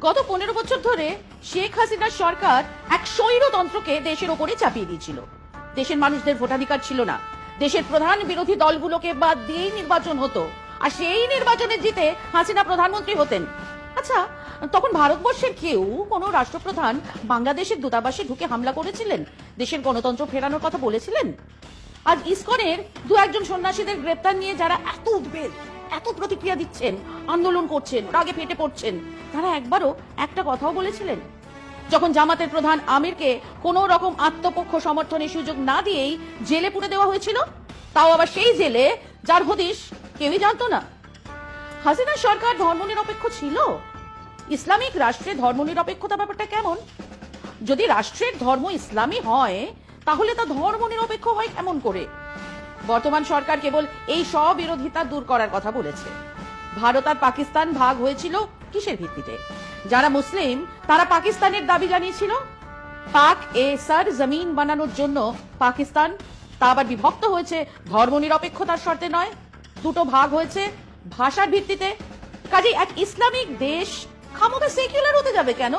গত পনেরো বছর ধরে শেখ হাসিনার সরকার এক স্বৈরতন্ত্রকে দেশের ওপরে চাপিয়ে দিয়েছিল। দেশের মানুষদের ভোটাধিকার ছিল না। দেশের প্রধান বিরোধী দলগুলোকে বাদ দিয়েই নির্বাচন হতো। আর সেই নির্বাচনে জিতে হাসিনা প্রধানমন্ত্রী হতেন। আচ্ছা তখন ভারতবর্ষের কেউ কোনো রাষ্ট্রপ্রধান বাংলাদেশের দূতাবাসে ঢুকে হামলা করেছিলেন? দেশের গণতন্ত্র ফেরানোর কথা বলেছিলেন? আজ ইসকনের দু একজন সন্ন্যাসীদের গ্রেপ্তার নিয়ে যারা এত উদ্বেগ এত প্রতিক্রিয়া দিচ্ছেন, আন্দোলন করছেন, রাগে ফেটে পড়ছেন। তারা একবারও একটা কথাও বলেছিলেন। যখন জামাতের প্রধান আমিরকে কোনো রকম আত্মপক্ষ সমর্থনের সুযোগ না দিয়েই জেলে পুরে দেওয়া হয়েছিল, তাও আবার সেই জেলে যার হদিশ কেউই জানতো না। হাসিনা সরকার ধর্মনিরপেক্ষ ছিল? ইসলামিক রাষ্ট্রে ধর্মনিরপেক্ষতা ব্যাপারটা কেমন? যদি রাষ্ট্রের ধর্ম ইসলামী হয়, তাহলে তা ধর্ম নিরপেক্ষ হয় কেমন করে। বর্তমান সরকার কেবল এই স্ববিরোধিতা দূর করার কথা বলেছে। ভারত আর পাকিস্তান ভাগ হয়েছিল কিসের ভিত্তিতে? যারা মুসলিম, তারা পাকিস্তানের দাবি জানিয়েছিল, পাক এ সার জমিন বানানোর জন্য পাকিস্তান তা আবার বিভক্ত হয়েছে, ধর্ম নিরপেক্ষতার শর্তে নয়, দুটো ভাগ হয়েছে ভাষার ভিত্তিতে। কাজে এক ইসলামিক দেশ ক্ষমতা সেকুলার হতে যাবে কেন?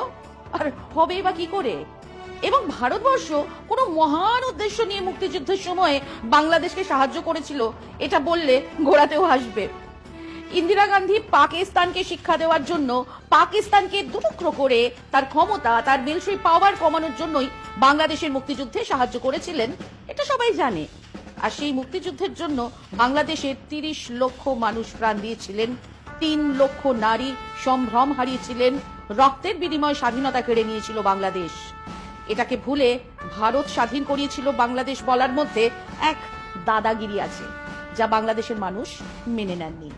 আর হবে বা কি করে? এবং ভারতবর্ষ কোনো মহান উদ্দেশ্য নিয়ে মুক্তিযুদ্ধের সময়ে বাংলাদেশকে সাহায্য করেছিল, এটা বললে ঘোরাতেও হাসবে। ইন্দিরা গান্ধী পাকিস্তানকে শিক্ষা দেওয়ার জন্য পাকিস্তানকে দুটুকরো করে তার ক্ষমতা, তার মিলিটারি পাওয়ার কমানোর জন্যই বাংলাদেশের মুক্তিযুদ্ধে সাহায্য করেছিলেন, এটা সবাই জানে। আর সেই মুক্তিযুদ্ধের জন্য বাংলাদেশের তিরিশ লক্ষ মানুষ প্রাণ দিয়েছিলেন, তিন লক্ষ নারী সম্ভ্রম হারিয়েছিলেন, রক্তের বিনিময়ে স্বাধীনতা কেড়ে নিয়েছিল বাংলাদেশ। এটাকে ভুলে ভারত স্বাধীন করিয়েছিল বাংলাদেশ বলার মধ্যে এক দাদাগিরি আছে, যা বাংলাদেশের মানুষ মেনে নেননি।